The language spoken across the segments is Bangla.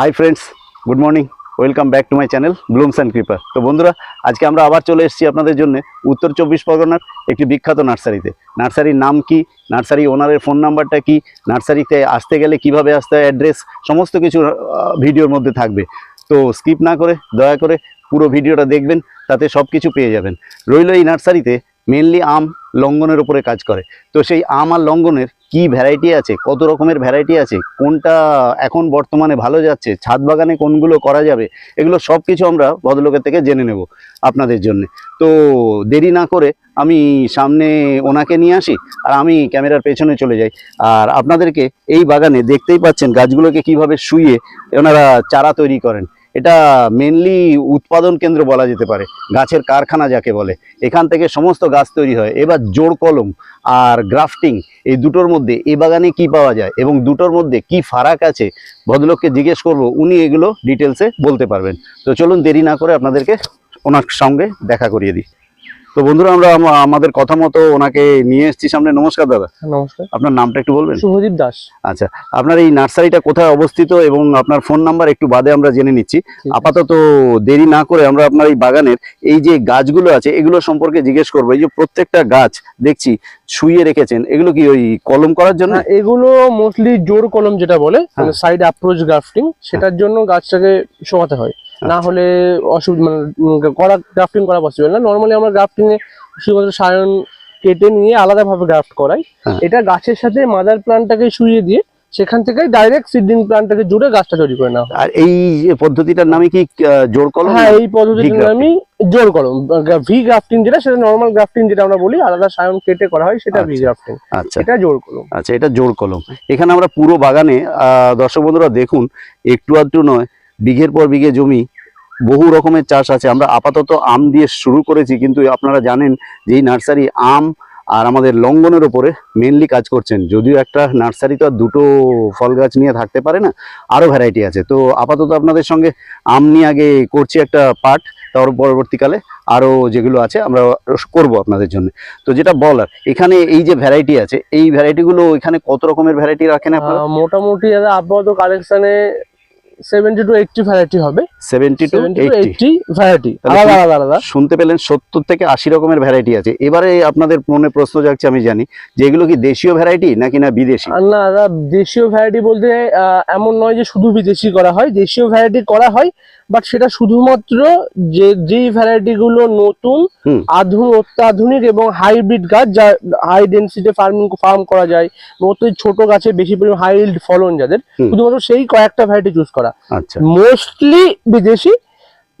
Hi friends good morning welcome back to my channel blooms and creeper তো বন্ধুরা, আজকে আমরা আবার চলে এসেছি আপনাদের জন্য উত্তর চব্বিশ পরগনার একটি বিখ্যাত নার্সারিতে। নার্সারির নাম কি? নার্সারি ওনারের ফোন নাম্বারটা কি? নার্সারিতে আসতে গেলে কীভাবে আসতে হয়? অ্যাড্রেস সমস্ত কিছু ভিডিওর মধ্যে থাকবে। তো স্কিপ না করে, দয়া করে পুরো ভিডিওটা দেখবেন, তাতে সব কিছু পেয়ে যাবেন। রইল এই নার্সারিতে মেনলি আম লঙ্ঘনের উপরে কাজ করে। তো সেই আম আর লঙ্ঘনের কি ভ্যারাইটি আছে? কত রকমের ভ্যারাইটি আছে? কোনটা এখন বর্তমানে ভালো যাচ্ছে? ছাদ বাগানে কোনগুলো করা যাবে? এগুলো সব কিছু আমরা ভদ্রলোকের থেকে জেনে নেব আপনাদের জন্য। তো দেরি না করে আমি সামনে ওনাকে নিয়ে আসি আর আমি ক্যামেরার পেছনে চলে যাই। আর আপনাদেরকে এই বাগানে দেখতেই পাচ্ছেন গাছগুলোকে কীভাবে শুয়ে ওনারা চারা তৈরি করেন। এটা মেনলি উৎপাদন কেন্দ্র বলা যেতে পারে, গাছের কারখানা যাকে বলে। এখান থেকে সমস্ত গাছ তৈরি হয়। এবার জোড় কলম। আর গ্রাফটিং এই দুটোর মধ্যে, এ বাগানে কি পাওয়া যায় এবং দুটোর মধ্যে কি ফারাক আছে? ভদ্রলোককে জিজ্ঞেস করব, উনি এগুলো ডিটেলসে বলতে পারবেন। তো চলুন দেরি না করে আপনাদেরকে ওনার সঙ্গে দেখা করিয়ে দিই। তো বন্ধুরা আমরা আমাদের কথা মতো ওনাকে নিয়ে এসেছি সামনে। নমস্কার দাদা। নমস্কার। আপনার নামটা একটু বলবেন? শুভদীপ দাস। আচ্ছা আপনার এই নার্সারিটা কোথায় অবস্থিত এবং আপনার ফোন নাম্বার একটু বাদে আমরা জেনে নিচ্ছি। আপাতত দেরি না করে আমরা আপনার এই বাগানের এই যে গাছগুলো আছে এগুলো সম্পর্কে জিজ্ঞেস করব। এই যে প্রত্যেকটা গাছ দেখছি শুইয়ে রেখেছেন। এগুলো কি ওই কলম করার জন্য? হ্যাঁ, এগুলো মোস্টলি জোর কলম যেটা বলে। সাইড অ্যাপ্রোচ গ্রাফটিং সেটার জন্য গাছটাকে শোয়াতে হয়। না আচ্ছা। হলে অসুবিধা মানে করা গ্রাফটিং করা পসিবল না নর্মালি আমরা গ্রাফটিং এ শুধুমাত্র সায়ন কেটে নিয়ে আলাদাভাবে গ্রাফট করাই হ্যাঁ। এটা গাছের সাথে মাদার প্লান্টটাকে শুইয়ে দিয়ে সেখান থেকে ডাইরেক্ট সিডিং প্লান্টটাকে জুড়ে গাছটা তৈরি করে হয় আর এই পদ্ধতিটার নামে কি জোর কলম হ্যাঁ এই পদ্ধতিটার। আমি জোর কলম ভি গ্রাফটিং যেটা সেটা নর্মাল গ্রাফটিং যেটা আমরা বলি আলাদা সায়ন কেটে করা হয় সেটা ভি আচ্ছা। গ্রাফটিং আচ্ছা এটা জোর কলম আচ্ছা এটা জোর কলম এখানে আমরা পুরো বাগানে দর্শক বন্ধুরা দেখুন একটু আধটু নয় বিঘের পর বিঘে জমি বহু রকমের চাষ আছে। আমরা আপাতত আম দিয়ে শুরু করেছি, কিন্তু আপনারা জানেন যে এই নার্সারি আম আর আমাদের লঙ্ঘনের ওপরে মেনলি কাজ করছেন। যদিও একটা নার্সারি তো আর দুটো ফল গাছ নিয়ে থাকতে পারে না আরও ভ্যারাইটি আছে। তো আপাতত আপনাদের সঙ্গে আম নিয়ে আগে করছি একটা পার্ট তার পরবর্তীকালে আরও যেগুলো আছে আমরা করব আপনাদের জন্য। তো যেটা বলার, এখানে এই যে ভ্যারাইটি আছে, এই ভ্যারাইটিগুলো এখানে কত রকমের ভ্যারাইটি রাখেন মোটামুটি আপাতত কালেকশনে সেভেন্টি টু এইটটি ভ্যারাইটি হবে। Seventy two seventy two eighty eighty variety তাহলে আলাদা কি- আলাদা আলাদা। শুনতে পেলেন সত্তর থেকে আশি রকমের ভ্যারাইটি আছে। এবারে আপনাদের মনে প্রশ্ন যাচ্ছে আমি জানি যে এগুলো কি দেশীয় ভ্যারাইটি নাকি না বিদেশি? না দাদা দেশীয় ভ্যারাইটি বলতে এমন নয় যে শুধু বিদেশি করা হয়। দেশীয় ভ্যারাইটি করা হয় বাট সেটা শুধুমাত্র যে যেই ভ্যারাইটি গুলো নতুন। আধুনিক অত্যাধুনিক এবং হাইব্রিড গাছ যা হাই ডেন্সিটি ফার্মিং ফার্ম করা যায় অতি ছোট গাছে বেশি পরিমাণ হাই ফলন যাদের শুধুমাত্র সেই কয়েকটা ভ্যারাইটি চুজ করা। আচ্ছা। মোস্টলি বিদেশি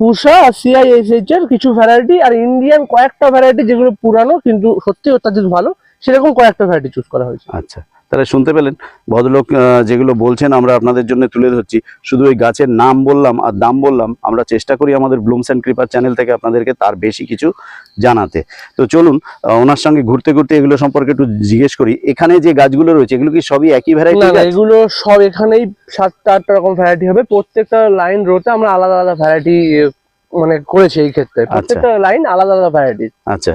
পুষা আর সিআইএসএইচ এর কিছু ভ্যারাইটি আর ইন্ডিয়ান কয়েকটা ভ্যারাইটি যেগুলো পুরানো কিন্তু সত্যি অত্যাধিক ভালো সেরকম কয়েকটা ভ্যারাইটি চুজ করা হয়েছে। আচ্ছা। তাহলে শুনতে পেলেন? ভদ্রলোক যেগুলো বলছেন আমরা আপনাদের জন্য তুলে ধরছি। শুধু ওই গাছের নাম বললাম আর দাম বললাম আমরা চেষ্টা করি আমাদের ব্লুমস অ্যান্ড ক্রিপার চ্যানেল থেকে আপনাদেরকে তার বেশি কিছু জানাতে। তো চলুন ওনার সঙ্গে ঘুরতে ঘুরতে এগুলো সম্পর্কে একটু জিজ্ঞেস করি। এখানে যে গাছগুলো রয়েছে এগুলো কি সবই একই ভ্যারাইটি এগুলো সব এখানেই সাতটা আটটা রকম ভ্যারাইটি হবে। প্রত্যেকটা লাইন রোতে আমরা আলাদা আলাদা ভ্যারাইটি মানে করেছি এই ক্ষেত্রে। প্রত্যেকটা লাইন আলাদা আলাদা ভ্যারাইটি আচ্ছা।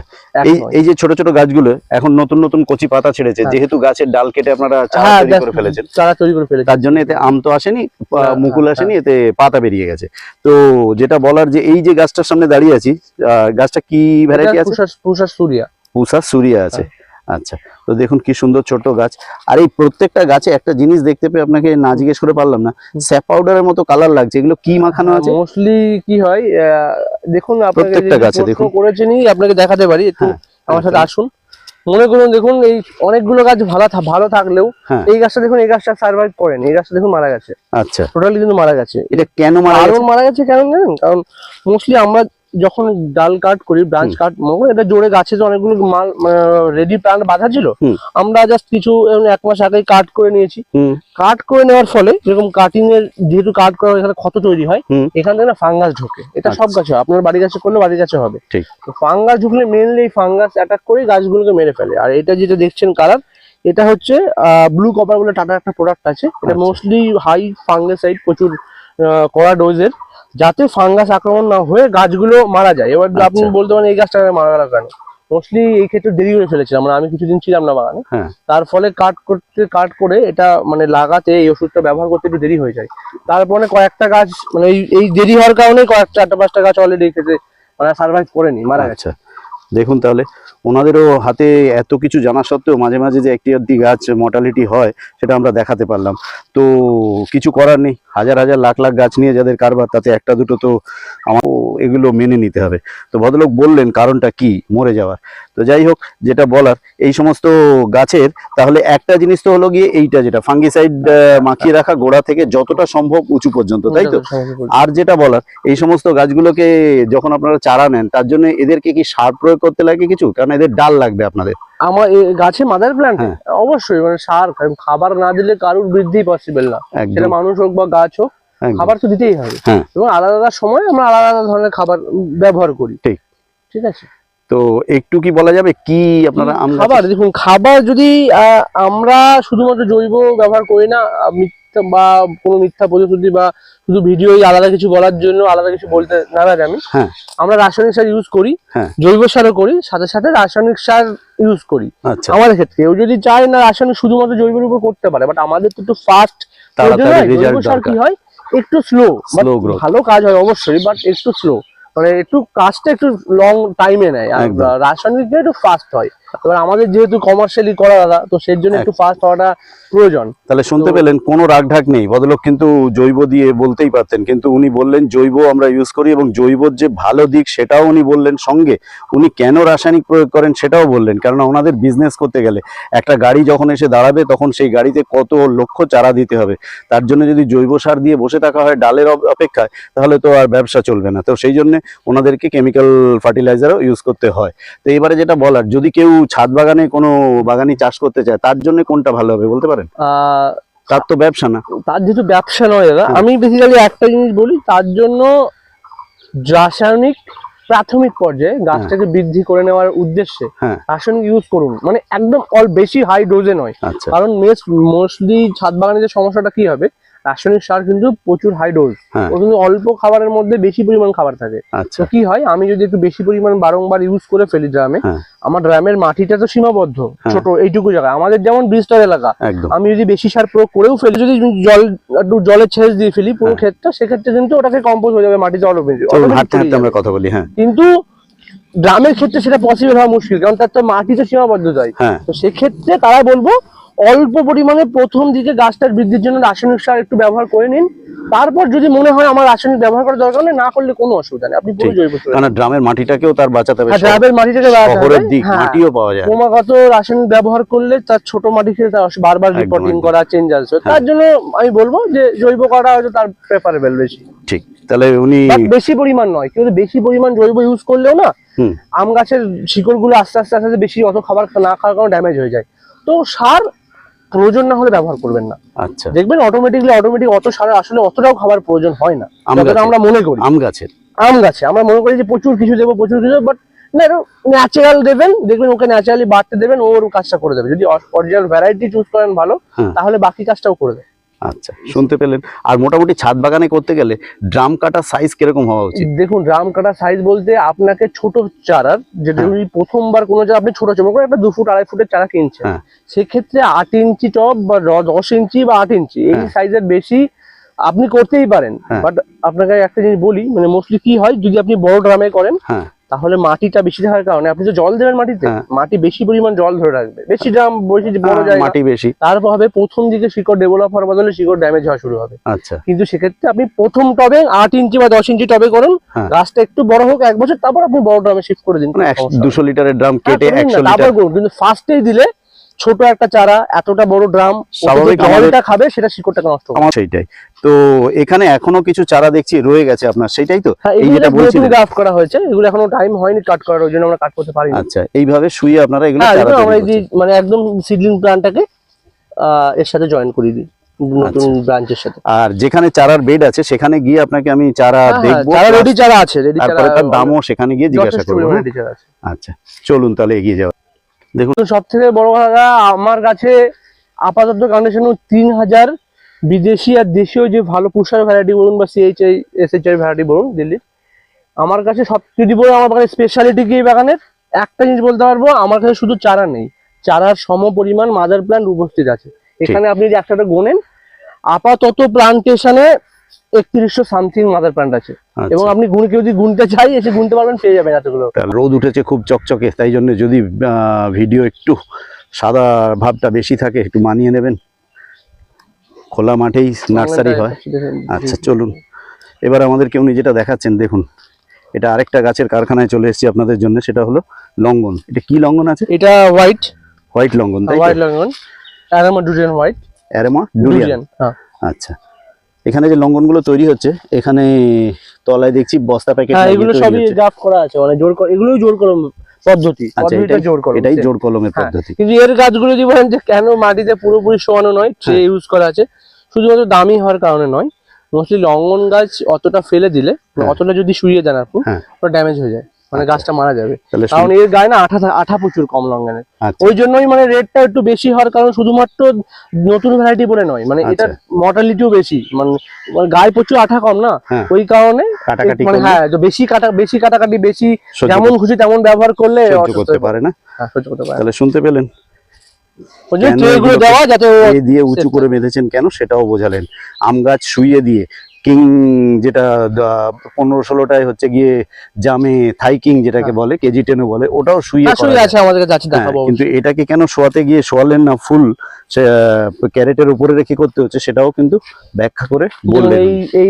এই এই যে ছোট ছোট গাছগুলো এখন নতুন নতুন কচি পাতা ছেড়েছে হ্যাঁ। যেহেতু গাছের ডাল কেটে আপনারা চারা হ্যাঁ তৈরি করে ফেলেছেন চারা তৈরি করে ফেলেছি। তার জন্য এতে আম তো আসেনি হ্যাঁ, মুকুল আসেনি এতে পাতা বেরিয়ে গেছে। তো যেটা বলার যে এই যে গাছটার সামনে দাঁড়িয়ে আছি গাছটা কি ভ্যারাইটি আছে? পুষার পুষার সুরিয়া। পুষা সুরিয়া আছে। আচ্ছা তো দেখুন কি সুন্দর ছোট গাছ। আর এই প্রত্যেকটা গাছে একটা জিনিস দেখতে পেয়ে আপনাকে না জিজ্ঞেস করে পারলাম না স্যাপ পাউডারের মতো কালার লাগছে এগুলো কি মাখানো আছে? মোস্টলি কি হয় দেখুন আপনাকে প্রত্যেকটা গাছে দেখুন। করেছেনই আপনাকে দেখাতে পারি একটু হ্যাঁ, আমার সাথে আসুন। মনে করুন দেখুন এই অনেকগুলো গাছ ভালো ভালো থাকলেও হ্যাঁ। এই গাছটা দেখুন এই গাছটা সার্ভাইভ করেনি এই গাছটা দেখুন মারা গেছে। আচ্ছা। টোটালি কিন্তু মারা গেছে। এটা কেন মারা মারা গেছে কেন জানেন? কারণ মোস্টলি আমরা যখন ডাল কাট করি ব্রাঞ্চ কাট এটা জোরে গাছে যে অনেকগুলো মাল রেডি প্লান্ট বাঁধা ছিল আমরা জাস্ট কিছু এক মাস আগেই কাট করে নিয়েছি। কাট করে নেওয়ার ফলে যেরকম কাটিং এর যেহেতু কাট করা হয়, এখানে ক্ষত তৈরি হয় এখান থেকে না ফাঙ্গাস ঢোকে। এটা সব আচ্ছা। গাছে হয়। আপনার বাড়ি গাছে করলে বাড়ি গাছে হবে। ঠিক। তো ফাঙ্গাস ঢুকলে মেনলি ফাঙ্গাস অ্যাটাক করে গাছগুলোকে মেরে ফেলে। আর এটা যেটা দেখছেন কালার এটা হচ্ছে ব্লু কপার বলে টাটার একটা প্রোডাক্ট আছে। এটা। মোস্টলি হাই ফাঙ্গাসাইড প্রচুর কড়া ডোজের যাতে ফাঙ্গাস আক্রমণ না হয়ে গাছগুলো মারা যায়। এবার আপনি আচ্ছা। বলতে পারেন এই গাছটা মারা গেল কেন? মোস্টলি এই ক্ষেত্রে দেরি করে ফেলেছিলাম মানে আমি কিছুদিন ছিলাম না বাগানে। হ্যাঁ। তার ফলে কাট করতে কাট করে এটা মানে লাগাতে এই ওষুধটা ব্যবহার করতে একটু দেরি হয়ে যায়। তারপরে কয়েকটা গাছ মানে এই দেরি হওয়ার কারণে কয়েকটা চারটা পাঁচটা গাছ অলরেডি খেতে মানে সার্ভাইভ করেনি মারা গেছে। আচ্ছা। দেখুন তাহলে। ওনাদেরও হাতে এত কিছু জানা সত্ত্বেও মাঝে মাঝে যে একটি আধটি গাছ মর্টালিটি হয়, সেটা আমরা দেখাতে পারলাম। তো কিছু করার নেই। হাজার হাজার লাখ লাখ গাছ নিয়ে যাদের কারবার, তাতে একটা দুটো তো আমার এগুলো মেনে নিতে হবে। তো ভদ্রলোক বললেন, কারণটা কি? মরে যাওয়ার। তো যাই হোক যেটা বলার এই সমস্ত গাছের তাহলে একটা জিনিস তো হলো গিয়ে এইটা যেটা ফাঙ্গিসাইড মাখিয়ে রাখা গোড়া থেকে যতটা সম্ভব উঁচু পর্যন্ত তাই তো? আর যেটা বলার এই সমস্ত গাছগুলোকে যখন আপনারা চারা নেন তার জন্য এদেরকে কি সার প্রয়োগ করতে লাগে কিছু? কারণ এদের ডাল লাগবে আপনাদের। আমার গাছে মাদার প্ল্যান্ট হ্যাঁ। অবশ্যই মানে সার খাবার না দিলে কারোর বৃদ্ধি পসিবল না। সেটা মানুষ হোক বা গাছ হোক। খাবার তো দিতেই হবে। হ্যাঁ। এবং আলাদা আলাদা সময় আমরা আলাদা আলাদা ধরনের খাবার ব্যবহার করি। ঠিক। ঠিক আছে? তো একটু কি বলা যাবে কি আপনারা খাবার দেখুন খাবার যদি আমরা শুধুমাত্র জৈব ব্যবহার করি না মিথ্যা বা কোনো মিথ্যা প্রতিশ্রুতি বা শুধু ভিডিও আলাদা কিছু বলার জন্য আলাদা কিছু বলতে নারাজ আমি। হ্যাঁ। আমরা রাসায়নিক সার ইউজ করি হ্যাঁ। জৈব সারও করি সাথে সাথে রাসায়নিক সার ইউজ করি। আচ্ছা। আমাদের ক্ষেত্রে কেউ যদি চায় না রাসায়নিক শুধুমাত্র জৈবের উপর করতে পারে বাট আমাদের তো একটু ফাস্ট জৈব সার কি হয়? একটু স্লো স্লো ভালো কাজ হয় অবশ্যই বাট একটু স্লো মানে একটু কাজটা একটু লং টাইমে নেয় আর রাসায়নিক একটু ফাস্ট হয়। এবার আমাদের যেহেতু কমার্শিয়ালি করা দাদা তো সেই জন্য একটু ফাস্ট হওয়াটা প্রয়োজন। তাহলে শুনতে পেলেন কোনো রাগঢাক নেই। ভদ্রলোক কিন্তু জৈব দিয়ে বলতেই পারতেন কিন্তু উনি বললেন জৈব আমরা ইউজ করি এবং জৈবর যে ভালো দিক সেটাও উনি বললেন সঙ্গে। উনি কেন রাসায়নিক প্রয়োগ করেন সেটাও বললেন কারণ ওনাদের বিজনেস করতে গেলে একটা গাড়ি যখন এসে দাঁড়াবে তখন সেই গাড়িতে কত লক্ষ চারা দিতে হবে। তার জন্য যদি জৈব সার দিয়ে বসে থাকা হয় ডালের অপেক্ষায় তাহলে তো আর ব্যবসা চলবে না। তো সেই জন্য ওনাদেরকে কেমিক্যাল ফার্টিলাইজারও ইউজ করতে হয়। তো এবারে যেটা বলার যদি কেউ ছাদ বাগানে কোনো বাগানি চাষ করতে চায় তার জন্য কোনটা ভালো হবে বলতে পারেন? তার তো ব্যবসা না। তার যেহেতু ব্যবসা নয় দাদা আমি বেসিক্যালি একটা জিনিস বলি তার জন্য রাসায়নিক প্রাথমিক পর্যায়ে গাছটাকে বৃদ্ধি করে নেওয়ার উদ্দেশ্যে হ্যাঁ। রাসায়নিক ইউজ করুন। মানে একদম অল বেশি হাই ডোজে নয়। আচ্ছা। কারণ মেস মোস্টলি ছাদ বাগানে যে সমস্যাটা কি হবে রাসায়নিক সার কিন্তু প্রচুর হাই ডোজ। ও কিন্তু অল্প খাবারের মধ্যে বেশি পরিমাণ খাবার থাকে। আচ্ছা। তো কি হয় আমি যদি একটু বেশি পরিমাণ বারংবার ইউজ করে ফেলি ড্রামে হ্যাঁ। আমার ড্রামের মাটিটা তো সীমাবদ্ধ হ্যাঁ। ছোট এইটুকু জায়গা আমাদের যেমন বিস্তর এলাকা আমি যদি বেশি সার প্রয়োগ করেও ফেলি যদি জল একটু জলের ছেঁচ দিয়ে ফেলি পুরো হ্যাঁ। ক্ষেত্রে সেক্ষেত্রে কিন্তু ওটাকে কম্পোজ হয়ে যাবে মাটিতে অটোমেটিক আমরা কথা বলি হ্যাঁ। কিন্তু গ্রামের ক্ষেত্রে সেটা পসিবল হওয়া মুশকিল কারণ তার তো মাটি তো সীমাবদ্ধ যায় তো সেক্ষেত্রে তারা বলব অল্প পরিমাণে প্রথম দিকে গাছটার বৃদ্ধির জন্য রাসায়নিক সার একটু ব্যবহার করে নিন। তারপর যদি মনে হয় আমার রাসায়নিক ব্যবহার করার দরকার নেই না করলে কোনো অসুবিধা নেই। আপনি পুরো জৈব সার কারণ গ্রামের মাটিটাকেও তার বাঁচাতে হবে। ড্রামের মাটিটাকে। শহরের দিক হ্যাঁ। মাটিও পাওয়া যায় ক্রমাগত রাসায়নিক ব্যবহার করলে তার ছোট মাটি খেলে তার বারবার রিপোর্টিং করা চেঞ্জ আসবে। হ্যাঁ। তার জন্য আমি বলব যে জৈব করা হয়তো তার প্রেফারেবল বেশি। ঠিক। তাহলে উনি বেশি পরিমাণ নয় কিন্তু বেশি পরিমাণ জৈব ইউজ করলেও না আম গাছের শিকড়গুলো আস্তে আস্তে আস্তে বেশি অত খাবার না খাওয়ার কারণে ড্যামেজ হয়ে যায়। তো সার প্রয়োজন না হলে ব্যবহার করবেন না। আচ্ছা। দেখবেন অটোমেটিকলি অটোমেটিক অত সার আসলে অতটাও খাবার প্রয়োজন হয় না। যতটা? আমরা মনে করি। আম গাছের। আম গাছে। আমরা মনে করি যে প্রচুর কিছু দেবো প্রচুর কিছু বাট না ন্যাচারাল দেবেন দেখবেন ওকে ন্যাচারালি বাড়তে দেবেন ওর কাজটা করে দেবে। যদি অরিজিনাল ভ্যারাইটি চুজ করেন ভালো হ্যাঁ। তাহলে বাকি কাজটাও করে দেবে। আচ্ছা শুনতে পেলেন আর মোটামুটি ছাদ বাগানে করতে গেলে ড্রাম কাটার সাইজ কীরকম হওয়া উচিত দেখুন ড্রাম কাটা সাইজ বলতে আপনাকে ছোট চারার যেটা হ্যাঁ। প্রথমবার কোনো চারা আপনি ছোট চমক একটা দু ফুট আড়াই ফুটের চারা কিনছেন হ্যাঁ। সেক্ষেত্রে আট ইঞ্চি টপ বা দশ ইঞ্চি বা আট ইঞ্চি এই হ্যাঁ। সাইজের বেশি আপনি করতেই পারেন হ্যাঁ। বাট আপনাকে একটা জিনিস বলি মানে মোস্টলি কি হয় যদি আপনি বড় ড্রামে করেন হ্যাঁ তাহলে মাটিটা বেশি থাকার কারণে আপনি তো জল দেবেন মাটিতে হ্যাঁ। মাটি বেশি পরিমাণ জল ধরে রাখবে বেশি ড্রাম বেশি বড় যায় জায়গা মাটি বেশি তারপর হবে প্রথম দিকে শিকড় ডেভেলপ হওয়ার বদলে শিকড় ড্যামেজ হওয়া শুরু হবে আচ্ছা কিন্তু সেক্ষেত্রে আপনি প্রথম টবে আট ইঞ্চি বা দশ ইঞ্চি টবে করুন হ্যাঁ। গাছটা একটু বড় হোক এক বছর তারপর আপনি বড় ড্রামে শিফট করে দিন মানে। দুশো লিটারের ড্রাম কেটে হ্যাঁ, তারপর লিটার করুন কিন্তু ফার্স্টেই দিলে ছোট একটা চারা এতটা বড় ড্রাম স্বাভাবিক খাবে সেটা শিকড়টাকে নষ্ট আমার সেইটাই। তো এখানে এখনও কিছু চারা দেখছি রয়ে গেছে আপনার সেটাই তো? হ্যাঁ এই যেটা গ্রাফট করা হয়েছে এগুলো এখনও টাইম হয়নি কাট করার ওই জন্য আমরা কাট করতে পারিনি। আচ্ছা এইভাবে শুয়ে আপনারা এগুলো হ্যাঁ চারা আমরা এই মানে একদম সিডলিং প্ল্যান্টটাকে এর সাথে জয়েন করে দিই নতুন ব্রাঞ্চের সাথে। আর যেখানে চারার বেড আছে সেখানে গিয়ে আপনাকে আমি চারা হ্যাঁ, দেখব চারা রেডি চারা আছে রেডি চারা তারপরে তার দামও সেখানে গিয়ে জিজ্ঞাসা করব আচ্ছা চলুন তাহলে এগিয়ে যাওয়া সব থেকে বড় কথা আমার কাছে আপাতত কন্ডিশনে তিন হাজার বিদেশি আর দেশীয় যে ভালো পুষার ভ্যারাইটি বলুন বা সিএইচআই এসএইচআই ভ্যারাইটি বলুন দিল্লির আমার কাছে সব যদি বলুন আমার বাগানের স্পেশালিটি কি বাগানের? একটা জিনিস বলতে পারব আমার কাছে শুধু চারা নেই। চারার সম পরিমাণ মাদার প্ল্যান্ট উপস্থিত আছে। এখানে আপনি যে একটা গোনেন আপাতত প্লান্টেশনে একত্রিশশো সামথিং মাদার প্ল্যান্ট আছে। আচ্ছা। এবং আপনি গুণ কেউ যদি গুনতে চাই এসে গুনতে পারবেন পেয়ে যাবেন এতগুলো। রোদ উঠেছে খুব চকচকে তাই জন্য যদি ভিডিও একটু সাদা ভাবটা বেশি থাকে একটু মানিয়ে নেবেন। খোলা মাঠেই নার্সারি হয়। আচ্ছা চলুন। এবার আমাদের কেউ যেটা দেখাচ্ছেন দেখুন। এটা আরেকটা গাছের কারখানায় চলে এসেছি আপনাদের জন্য সেটা হলো লঙ্ঘন এটা কি লঙ্ঘন আছে? এটা white white longan white longan. Aroma durian white aroma durian আচ্ছা। এখানে যে লঙ্ঘনগুলো তৈরি হচ্ছে এখানে তলায় দেখছি বস্তা প্যাকেট হ্যাঁ এগুলো সবই গ্রাফ করা আছে মানে জোর কর- এগুলোই জোর কলম পদ্ধতি আচ্ছা পদ্ধতিটা জোর কলম এটাই জোর কলমের হ্যাঁ, পদ্ধতি কিন্তু এর গাছগুলো যদি বলেন যে কেন মাটিতে পুরোপুরি শোয়ানো নয় ট্রে হ্যাঁ। ইউজ করা আছে শুধুমাত্র দামি হওয়ার কারণে নয় মোস্টলি লঙ্গন গাছ অতটা ফেলে দিলে হ্যাঁ। অতটা যদি শুয়ে যান আপনি হ্যাঁ। ওটা ড্যামেজ হয়ে যায় মানে আচ্ছা। গাছটা মারা যাবে। কারণ এর গায়ে না আঠা আঠা প্রচুর কম লঙ্গনের আচ্ছা। ওই জন্যই মানে রেটটা একটু বেশি হওয়ার কারণ শুধুমাত্র নতুন ভ্যারাইটি বলে নয় মানে আচ্ছা। এটার মর্টালিটিও বেশি। মানে মানে গায়ে প্রচুর আঠা কম না? হ্যাঁ। ওই কারণে মানে হ্যাঁ বেশি কাটা বেশি কাটাকাটি বেশি যেমন খুশি তেমন ব্যবহার করলে সহ্য অসুস্থ করতে পারে না? হ্যাঁ, সহ্য করতে পারে তাহলে শুনতে পেলেন। দিয়ে উঁচু করে। বেঁধেছেন কেন সেটাও বোঝালেন। আম গাছ শুইয়ে দিয়ে কিং যেটা পনেরো ষোলোটাই হচ্ছে গিয়ে জামে থাইকিং যেটাকে বলে কেজি টেনে বলে ওটাও শুয়ে হ্যাঁ। আছে আমাদের কাছে হ্যাঁ, কিন্তু এটাকে কেন শোয়াতে গিয়ে শোয়ালেন না ফুল ক্যারেটের উপরে রেখে করতে হচ্ছে সেটাও কিন্তু ব্যাখ্যা করে বললেন। এই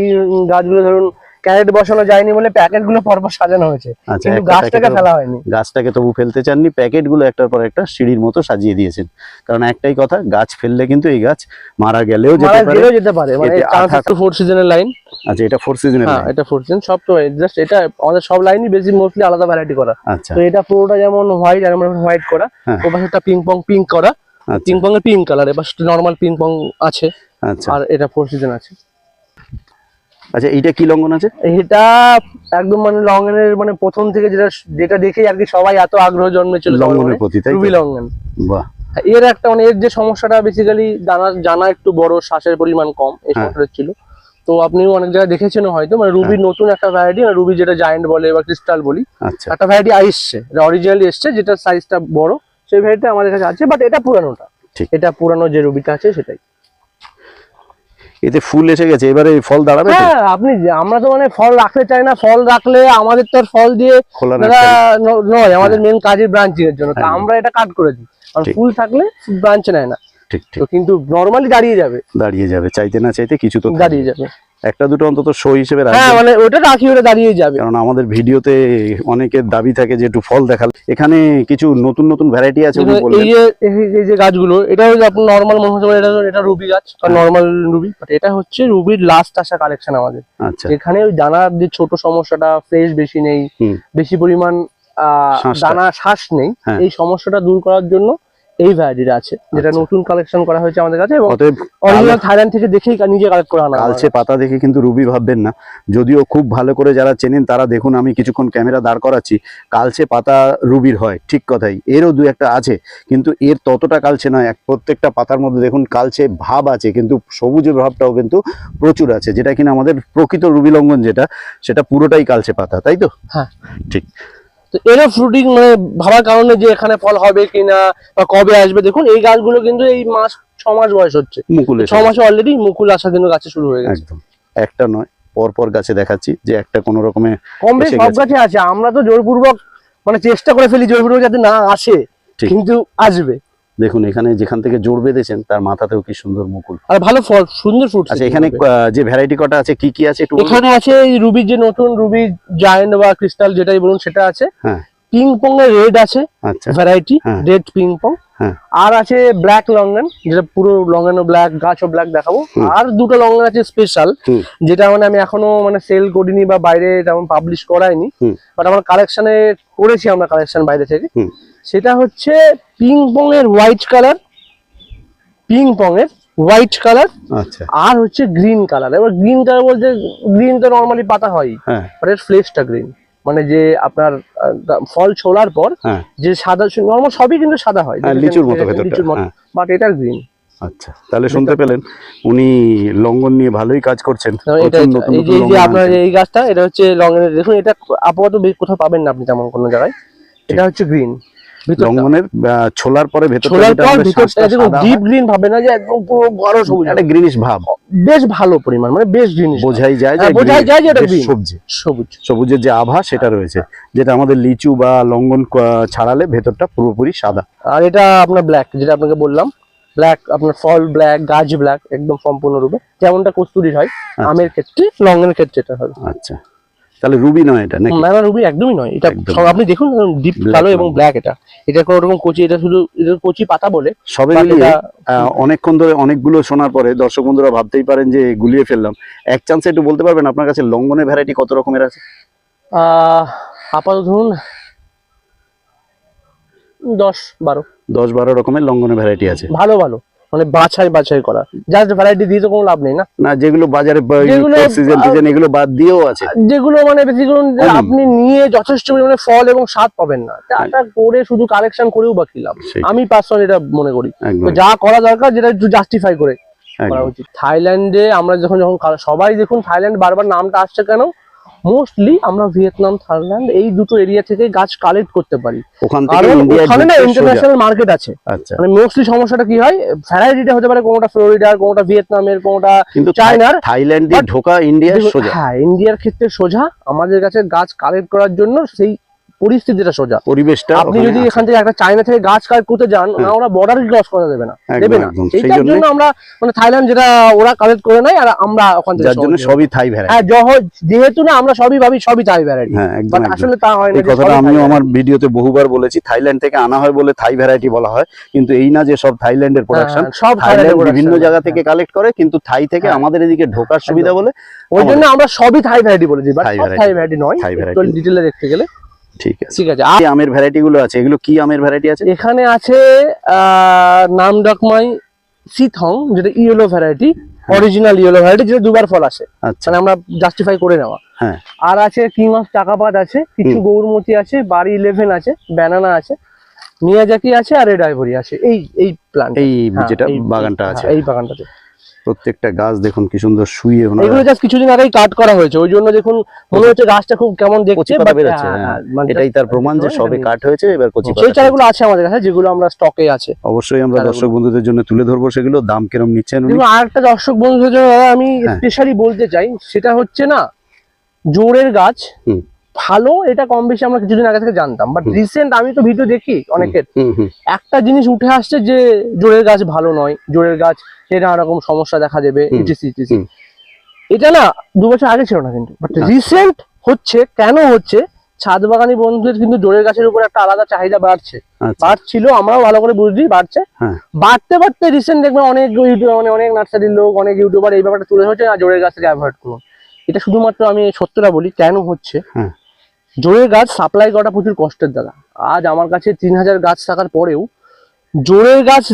গাছগুলো ধরুন ক্যারেট বসানো যায়নি বলে প্যাকেটগুলো পরপর সাজানো হয়েছে। আচ্ছা কিন্তু গাছটাকে ফেলা হয়নি। গাছটাকে তবু ফেলতে চাননি প্যাকেটগুলো একটার পর একটা সিঁড়ির মতো সাজিয়ে দিয়েছেন। কারণ একটাই কথা গাছ ফেললে কিন্তু এই গাছ মারা গেলেও যেতে পারে। গেলেও যেতে পারে মানে ফোর সিজনের লাইন আচ্ছা এটা ফোর সিজনের হ্যাঁ এটা ফোর সিজন সব তো জাস্ট এটা আমাদের সব লাইনই বেশি মোস্টলি আলাদা ভ্যারাইটি করা। আচ্ছা। তো এটা পুরোটা যেমন হোয়াইট আর হোয়াইট করা। হ্যাঁ। ও পিং পং পিঙ্ক করা। আচ্ছা। পিং পং এর পিঙ্ক কালার এবার নর্মাল পিং পং আছে। আচ্ছা। আর এটা ফোর সিজন আছে। আচ্ছা এইটা কি লঙ্ঘন আছে? এটা একদম মানে লঙ্গনের মানে প্রথম থেকে যেটা যেটা দেখেই আর কি সবাই এত আগ্রহ জন্মেছিল লঙ্ঘনের প্রতি তাই রুবি লঙ্ঘন। বাহ। এর একটা মানে এর যে সমস্যাটা বেসিক্যালি জানা জানা একটু বড় শ্বাসের পরিমাণ কম এই হ্যাঁ। সমস্যাটা ছিল। তো আপনিও অনেক জায়গায় দেখেছেন হয়তো মানে রুবির নতুন একটা ভ্যারাইটি মানে রুবি যেটা জায়েন্ট বলে বা ক্রিস্টাল বলি আচ্ছা। একটা ভ্যারাইটি এসছে এটা অরিজিনালি এসছে যেটা সাইজটা বড় সেই ভ্যারাইটি আমাদের কাছে আছে বাট এটা পুরানোটা। এটা পুরানো যে রুবিটা আছে সেটাই। এতে ফুল এসে গেছে এবারে ফল দাঁড়াবে হ্যাঁ আপনি আমরা তো মানে ফল রাখতে চাই না ফল রাখলে আমাদের তো ফল দিয়ে নয় আমাদের মেন কাজের ব্রাঞ্চিং এর জন্য তো হ্যাঁ। আমরা এটা কাট করে দিই। আর ফুল থাকলে ব্রাঞ্চ নেয় না। ঠিক ঠিক। তো কিন্তু নর্মালি দাঁড়িয়ে যাবে। দাঁড়িয়ে যাবে চাইতে না চাইতে কিছু তো দাঁড়িয়ে যাবে। একটা দুটো অন্তত শো হিসেবে হ্যাঁ মানে ওটা রাখি ওটা দাঁড়িয়ে যাবে। কারণ আমাদের ভিডিওতে অনেকের দাবি থাকে যে একটু ফল দেখাল। এখানে কিছু নতুন নতুন ভ্যারাইটি আছে এই যে এই- যে গাছগুলো এটা হচ্ছে আপনার নর্মাল মনে হচ্ছে এটা এটা রুবি গাছ হ্যাঁ। নর্মাল রুবি বাট এটা হচ্ছে রুবির লাস্ট আসা কালেকশন আমাদের। আচ্ছা। এখানে ওই দানার যে ছোট সমস্যাটা ফ্রেশ বেশি নেই বেশি পরিমাণ আহ, দানা শ্বাস নেই হ্যাঁ। এই সমস্যাটা দূর করার জন্য এই ভ্যারাইটিটা আছে যেটা আচ্ছা। নতুন কালেকশন করা হয়েছে আমাদের কাছে এবং অরিজিনাল থাইল্যান্ড থেকে দেখেই নিজে কালেক্ট করা আনা কালচে পাতা দেখে কিন্তু রুবি ভাববেন না। যদিও খুব ভালো করে যারা চেনেন তারা দেখুন আমি কিছুক্ষণ ক্যামেরা দাঁড় করাচ্ছি কালচে পাতা রুবির হয় ঠিক কথাই। এরও দু একটা আছে কিন্তু এর ততটা কালচে নয় এক প্রত্যেকটা পাতার মধ্যে দেখুন কালচে ভাব আছে কিন্তু সবুজের ভাবটাও কিন্তু প্রচুর আছে যেটা কিনা আমাদের প্রকৃত রুবি লঙ্ঘন যেটা সেটা পুরোটাই কালচে পাতা তাই তো? হ্যাঁ। ঠিক। তো এরও ফ্রুটিং মানে ভাবার কারণে যে এখানে ফল হবে কিনা বা কবে আসবে দেখুন এই গাছগুলো কিন্তু এই মাস ছ মাস বয়স হচ্ছে। মুকুল ছ মাসে অলরেডি মুকুল আসার জন্য গাছে শুরু হয়ে গেছে। একদম। একটা নয় পর পর গাছে দেখাচ্ছি যে একটা কোনো রকমে কম বেশ সব গাছে। আছে আমরা তো জোরপূর্বক মানে চেষ্টা করে ফেলি জোরপূর্বক যাতে না আসে। কিন্তু আসবে। দেখুন এখানে যেখান থেকে জোর বেঁধেছেন তার মাথাতেও কি সুন্দর মুকুল। আর ভালো ফল সুন্দর ফ্রুট আচ্ছা এখানে যে ভ্যারাইটি কটা আছে কি কি আছে এখানে আছে রুবির যে নতুন রুবি জায়েন্ট বা ক্রিস্টাল যেটাই বলুন সেটা আছে। হ্যাঁ। পিং পং এর রেড আছে আচ্ছা। ভ্যারাইটি। Red ping pong. আর আছে ব্ল্যাক লঙ্গন যেটা পুরো লঙ্গন ব্ল্যাক গাছও ব্ল্যাক দেখাবো। আর দুটো লঙ্গন আছে স্পেশাল যেটা মানে আমি এখনও মানে সেল করিনি বা বাইরে তেমন পাবলিশ করাইনি। বাট আমার কালেকশনে করেছি আমরা কালেকশন বাইরে থেকে। সেটা হচ্ছে পিং পং এর হোয়াইট কালার পিং পং এর হোয়াইট কালার আচ্ছা। আর হচ্ছে গ্রিন কালার এবার গ্রিন কালার বলতে গ্রিন তো নর্মালি পাতা হয় হ্যাঁ। বাট এর ফ্লেশটা গ্রিন মানে যে আপনার ফল ছোলার পর হ্যাঁ। যে সাদা নর্মাল সবই কিন্তু সাদা হয়। হ্যাঁ, লিচুর মতো লিচুর মতো হ্যাঁ। বাট এটা গ্রিন আচ্ছা তাহলে শুনতে পেলেন উনি লঙ্ঘন নিয়ে ভালোই কাজ করছেন। এই যে আপনার এই গাছটা এটা হচ্ছে লঙ্গনের দেখুন এটা আপাতত কোথাও পাবেন না আপনি তেমন কোনো জায়গায়। এটা হচ্ছে গ্রিন লঙ্ঘনের ছোলার পরে ভেতর ছোলার পর ভিতরটা দেখুন ডিপ গ্রিন ভাবে না যে একদম পুরো গাঢ় সবুজ একটা গ্রিনিশ ভাব। বেশ ভালো পরিমাণ মানে বেশ জিনিস বোঝাই যায় যে হ্যাঁ, বোঝাই যায় যে এটা সবজি। সবুজ। সবুজের যে আভা সেটা রয়েছে যেটা আমাদের লিচু বা লঙ্ঘন ছাড়ালে ভেতরটা পুরোপুরি সাদা। আর এটা আপনার ব্ল্যাক যেটা আপনাকে বললাম ব্ল্যাক আপনার ফল ব্ল্যাক গাছ ব্ল্যাক একদম সম্পূর্ণরূপে। যেমনটা কস্তুরির হয় আমের ক্ষেত্রে লঙ্গনের ক্ষেত্রে এটা হবে। আচ্ছা। তাহলে রুবি নয় এটা নাকি? ম্যানা রুবি একদমই নয়। এটা আপনি দেখুন ডিপ কালো এবং ব্ল্যাক এটা। এটা কোনো রকম কচি এটা শুধু এটা কচি পাতা বলে সবে অনেকক্ষণ ধরে অনেকগুলো শোনার পরে দর্শক বন্ধুরা ভাবতেই পারেন যে গুলিয়ে ফেললাম। এক চান্সে একটু বলতে পারবেন আপনার কাছে লঙ্ঘনের ভ্যারাইটি কত রকমের আছে? আপাতত ধরুন দশ বারো। দশ বারো রকমের লঙ্ঘনের ভ্যারাইটি আছে। ভালো ভালো। মানে বাছাই বাছাই করা। জাস্ট ভ্যারাইটি দিয়ে তো কোনো লাভ নেই না? না যেগুলো বাজারে সিজন আহ, এগুলো বাদ দিয়েও আছে। যেগুলো মানে বেশি করুন যে আপনি নিয়ে যথেষ্ট পরিমাণে ফল এবং স্বাদ পাবেন না। চাটা করে শুধু কালেকশন করেও বা কি লাভ? আমি পার্সোনালি এটা মনে করি। তো যা করা দরকার যেটা একটু জাস্টিফাই করে থাইল্যান্ডে আমরা যখন যখন সবাই দেখুন থাইল্যান্ড বারবার নামটা আসছে কেন? মোস্টলি আমরা ভিয়েতনাম থাইল্যান্ড এই দুটো এরিয়া থেকে গাছ কালেক্ট করতে পারি। ওখান না ইন্টারন্যাশনাল মার্কেট আছে। আচ্ছা। মানে মোস্টলি সমস্যাটা কি হয়? ভ্যারাইটিটা হতে পারে কোনোটা ফ্লোরিডার কোনোটা ভিয়েতনামের কোনোটা চায়নার থাইল্যান্ডে ঢোকা ইন্ডিয়ার সোজা। হ্যাঁ ইন্ডিয়ার ক্ষেত্রে সোজা। আমাদের কাছে গাছ কালেক্ট করার জন্য সেই পরিস্থিতিটা সোজা। পরিবেশটা আপনি যদি এখান থেকে একটা চায়না থেকে গাছ কালেক্ট করতে যান না ওরা বর্ডার ক্রস করে দেবে না। দেবে না। একদম। সেই এইটার জন্য আমরা মানে থাইল্যান্ড যেটা ওরা কালেক্ট করে নেয় আর আমরা ওখান থেকে যার জন্য সবই থাই ভ্যারাইটি হ্যাঁ যেহেতু না আমরা সবই ভাবি সবই চাই ভ্যারাইটি হ্যাঁ একদম বাট আসলে তা হয় না এই কথাটা আমিও আমার ভিডিওতে বহুবার বলেছি থাইল্যান্ড থেকে আনা হয় বলে থাই ভ্যারাইটি বলা হয় কিন্তু এই না যে সব থাইল্যান্ডের। প্রোডাকশন হ্যাঁ, সব থাইল্যান্ড বিভিন্ন জায়গা থেকে কালেক্ট করে কিন্তু থাই থেকে হ্যাঁ। আমাদের এদিকে ঢোকার সুবিধা বলে ওই জন্য আমরা সবই থাই ভ্যারাইটি বলেছি বাট সব থাই ভ্যারাইটি নয়। ডিটেলে দেখতে গেলে ঠিক আছে। ঠিক আছে আর এই আমের ভ্যারাইটি গুলো আছে? এগুলো কি আমের ভ্যারাইটি আছে? এখানে আছে নাম ডাকমাই সিথং যেটা yellow variety original yellow variety যেটা দুবার ফল আসে। আচ্ছা। মানে আমরা জাস্টিফাই করে নেওয়া। হ্যাঁ। আর আছে কিং অফ চাকাপাত আছে কিছু। গৌরমতি আছে বাড়ি ইলেভেন আছে ব্যানানা আছে মিয়াজাকি আছে আর রেড আইভরি আছে। এই এই প্ল্যান্ট এই যেটা বাগানটা আছে। এই বাগানটাতে। প্রত্যেকটা গাছ দেখুন কি সুন্দর শুয়ে এগুলো জাস্ট কিছুদিন আগেই কাট করা হয়েছে ওই জন্য দেখুন মনে হচ্ছে গাছটা খুব কেমন দেখছে বেরোচ্ছে হ্যাঁ, হ্যাঁ। মানে এটাই তার প্রমাণ যে সবে কাট হয়েছে এবার কচি সেই চারাগুলো আছে আমাদের কাছে যেগুলো আমরা স্টকে আছে অবশ্যই আমরা দর্শক বন্ধুদের জন্য তুলে ধরবো সেগুলো দাম কিরম নিচ্ছেন আর একটা দর্শক বন্ধুদের জন্য আমি হ্যাঁ। স্পেশালি বলতে চাই সেটা হচ্ছে না জোরের গাছ হুম। ভালো এটা কম বেশি আমরা কিছুদিন আগে থেকে জানতাম। বাট রিসেন্ট আমি তো ভিডিও দেখি অনেকের। একটা জিনিস উঠে আসছে যে জোরের গাছ ভালো নয় জোরের গাছ নানা রকম সমস্যা দেখা দেবে। এটা না দু বছর আগে ছিল না কিন্তু। বাট আচ্ছা। রিসেন্ট হচ্ছে কেন হচ্ছে ছাদ বাগানি বন্ধুদের কিন্তু জোরের গাছের উপর একটা আলাদা চাহিদা বাড়ছে। আচ্ছা। বাড়ছিল আমরাও ভালো করে বুঝছি বাড়ছে। হ্যাঁ। বাড়তে বাড়তে রিসেন্ট দেখবেন অনেক ইউটিউব মানে অনেক নার্সারির লোক অনেক ইউটিউবার এই ব্যাপারটা তুলে হচ্ছে না জোরের গাছ থেকে অ্যাভয়েড করুন। এটা শুধুমাত্র আমি সত্যটা বলি কেন হচ্ছে? হ্যাঁ। জোরের গাছ সাপ্লাই করাটা প্রচুর কষ্টের দ্বারা আজ আমার কাছে তিন হাজার গাছ থাকার পরেও জোরের গাছ